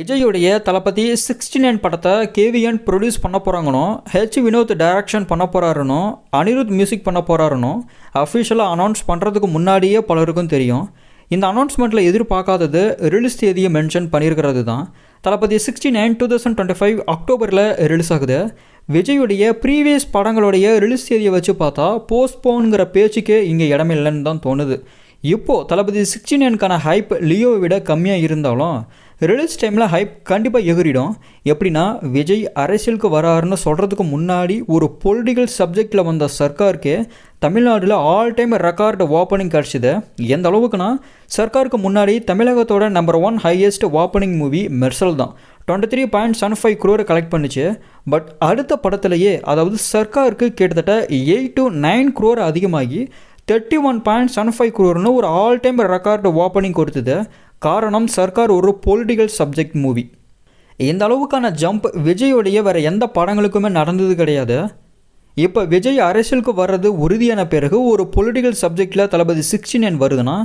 விஜயுடைய தளபதி sixty nine படத்தை KVN produce பண்ண போகிறாங்கனோ ஹெச் வினோத் டைரக்ஷன் பண்ண போகிறாருனோ அனிருத் மியூசிக் பண்ண போகிறாருனோ அஃபிஷியலாக அனௌன்ஸ் பண்ணுறதுக்கு முன்னாடியே பலருக்கும் தெரியும். இந்த அனௌன்ஸ்மெண்ட்டில் எதிர்பார்க்காதது ரிலீஸ் தேதியை மென்ஷன் பண்ணியிருக்கிறது தான். Thalapathy sixty nine two thousand twenty five அக்டோபரில் ரிலீஸ் ஆகுது. விஜயுடைய ப்ரீவியஸ் படங்களுடைய ரிலீஸ் தேதியை வச்சு பார்த்தா போஸ்ட்போனுங்கிற பேச்சுக்கே இங்கே இடமில்லைன்னு தான் தோணுது. இப்போது தளபதி சிக்ஸ்டி நைனுக்கான ஹைப் லியோவை விட கம்மியாக இருந்தாலும் ரிலீஸ் டைமில் ஹைப் கண்டிப்பாக எகிரிடும். எப்படின்னா விஜய் அரசியலுக்கு வராருன்னு சொல்கிறதுக்கு முன்னாடி ஒரு பொலிட்டிக்கல் சப்ஜெக்டில் வந்த சர்க்காருக்கு தமிழ்நாட்டில் ஆல் டைம் ரெக்கார்டு ஓப்பனிங் கிடச்சிது. எந்த அளவுக்குன்னா சர்க்காருக்கு முன்னாடி தமிழகத்தோட number one highest opening movie Mersal தான். Twenty three point seven five க்ரோரை collect பண்ணிச்சு. பட் அடுத்த படத்துலையே அதாவது சர்க்காருக்கு கிட்டத்தட்ட எயிட் டு நைன் குரோர் அதிகமாகி thirty one point seven five குரோர்னு ஒரு ஆல் டைம் ரெக்கார்டு ஓப்பனிங் கொடுத்தது. காரணம் சர்க்கார் ஒரு பொலிட்டிக்கல் சப்ஜெக்ட் மூவி இந்த அளவுக்கான ஜம்ப் விஜயோடைய வேறு எந்த படங்களுக்குமே நடந்தது கிடையாது. இப்போ விஜய் அரசியலுக்கு வர்றது உறுதியான பிறகு ஒரு பொலிட்டிக்கல் சப்ஜெக்டில் தளபதி சிக்ஸ்டி நைன் வருதுன்னா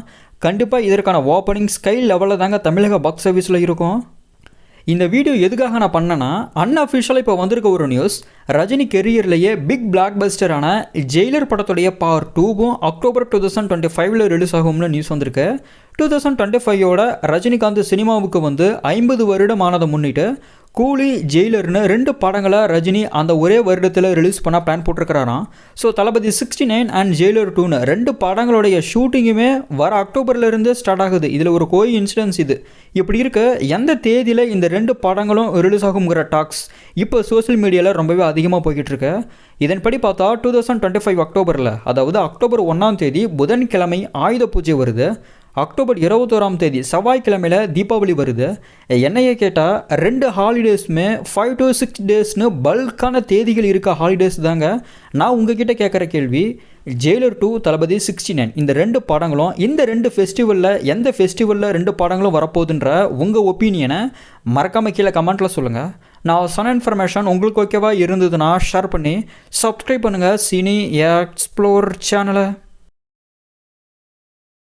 கண்டிப்பாக இதற்கான ஓப்பனிங் ஸ்கை லெவலில் தாங்க தமிழக பாக்ஸ் ஆஃபீஸில் இருக்கும். இந்த வீடியோ எதுக்காக நான் பண்ணேன்னா அன்அஃபிஷியலாக இப்போ வந்திருக்க ஒரு நியூஸ் ரஜினி கெரியர்லேயே பிக் பிளாக் பஸ்டரான ஜெயிலர் படத்துடைய பவர் டூவும் அக்டோபர் டூ தௌசண்ட் டுவெண்ட்டி ஃபைவ்ல ரிலீஸ் ஆகும்னு நியூஸ் வந்திருக்கு. டூ தௌசண்ட் டுவெண்ட்டி ஃபைவோட ரஜினிகாந்த் சினிமாவுக்கு வந்து ஐம்பது வருடம் ஆனதை முன்னிட்டு கூலி ஜெயிலர்னு ரெண்டு படங்களை ரஜினி அந்த ஒரே வருடத்தில் ரிலீஸ் பண்ண plan போட்டிருக்கிறாராம். So Thalapathy sixty nine and Jailer டூன்னு ரெண்டு படங்களுடைய ஷூட்டிங்குமே வர அக்டோபர்லேருந்து ஸ்டார்ட் ஆகுது. இதில் ஒரு கோய் இன்சிடென்ஸ் இது. இப்படி இருக்க எந்த தேதியில் இந்த ரெண்டு படங்களும் ரிலீஸ் ஆகுங்கிற டாக்ஸ் இப்போ சோஷியல் மீடியாவில் ரொம்பவே அதிகமாக போய்கிட்டு இருக்கு. இதன்படி பார்த்தா டூ தௌசண்ட் டுவெண்ட்டி ஃபைவ் அக்டோபரில் அதாவது அக்டோபர் ஒன்றாம் தேதி புதன்கிழமை ஆயுத பூஜை வருது. அக்டோபர் இருபத்தோராம் தேதி செவ்வாய்க்கிழமையில் தீபாவளி வருது. என்னையே கேட்டால் ரெண்டு ஹாலிடேஸுமே ஃபைவ் டு சிக்ஸ் டேஸ்னு பல்கான தேதிகள் இருக்க ஹாலிடேஸ் தாங்க. நான் உங்ககிட்ட கேட்குற கேள்வி Jailer two Thalapathy sixty nine இந்த ரெண்டு படங்களும் இந்த ரெண்டு ஃபெஸ்டிவலில் எந்த ஃபெஸ்டிவலில் ரெண்டு படங்களும் வரப்போகுதுன்ற உங்கள் ஒப்பீனியனை மறக்காமல் கீழே கமெண்ட்டில் சொல்லுங்கள் நான் சொன்ன இன்ஃபர்மேஷன் உங்களுக்கு ஓகேவா இருந்ததுன்னா ஷேர் பண்ணி சப்ஸ்கிரைப் பண்ணுங்கள் சினி எக்ஸ்ப்ளோர் சேனலை